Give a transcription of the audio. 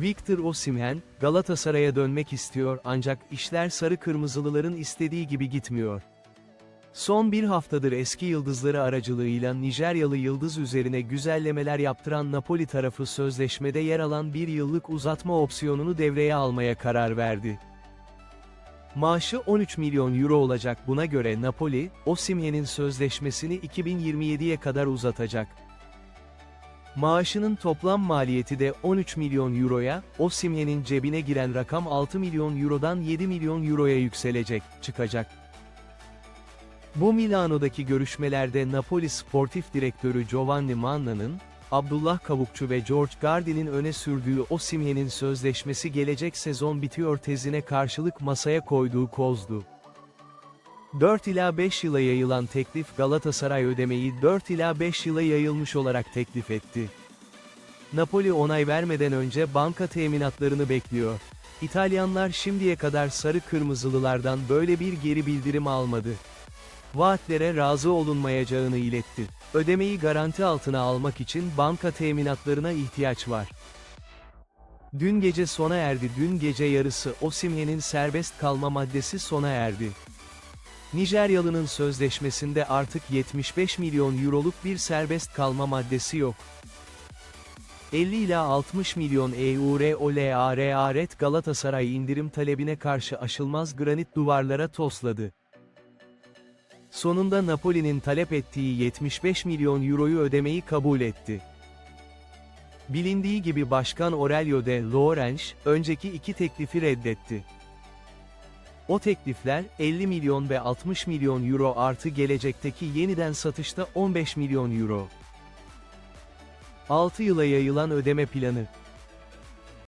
Victor Osimhen, Galatasaray'a dönmek istiyor ancak işler sarı kırmızılıların istediği gibi gitmiyor. Son bir haftadır eski yıldızları aracılığıyla Nijeryalı yıldız üzerine güzellemeler yaptıran Napoli tarafı sözleşmede yer alan bir yıllık uzatma opsiyonunu devreye almaya karar verdi. Maaşı 13 milyon euro olacak buna göre Napoli, Osimhen'in sözleşmesini 2027'ye kadar uzatacak. Maaşının toplam maliyeti de 13 milyon euroya, Osimhen'in cebine giren rakam 6 milyon eurodan 7 milyon euroya yükselecek, çıkacak. Bu Milano'daki görüşmelerde Napoli sportif direktörü Giovanni Manna'nın, Abdullah Kavukçu ve George Gardi'nin öne sürdüğü Osimhen'in sözleşmesi gelecek sezon bitiyor tezine karşılık masaya koyduğu kozdu. 4 ila 5 yıla yayılan teklif Galatasaray ödemeyi 4 ila 5 yıla yayılmış olarak teklif etti. Napoli onay vermeden önce banka teminatlarını bekliyor. İtalyanlar şimdiye kadar sarı kırmızılılardan böyle bir geri bildirim almadı. Vaatlere razı olunmayacağını iletti. Ödemeyi garanti altına almak için banka teminatlarına ihtiyaç var. Dün gece sona erdi. Dün gece yarısı Osimhen'in serbest kalma maddesi sona erdi. Nijeryalı'nın sözleşmesinde artık 75 milyon euroluk bir serbest kalma maddesi yok. 50 ila 60 milyon EUR OLARARET Galatasaray indirim talebine karşı aşılmaz granit duvarlara tosladı. Sonunda Napoli'nin talep ettiği 75 milyon euroyu ödemeyi kabul etti. Bilindiği gibi Başkan Aurelio de Laurence, önceki iki teklifi reddetti. O teklifler, 50 milyon ve 60 milyon euro artı gelecekteki yeniden satışta 15 milyon euro. 6 yıla yayılan ödeme planı,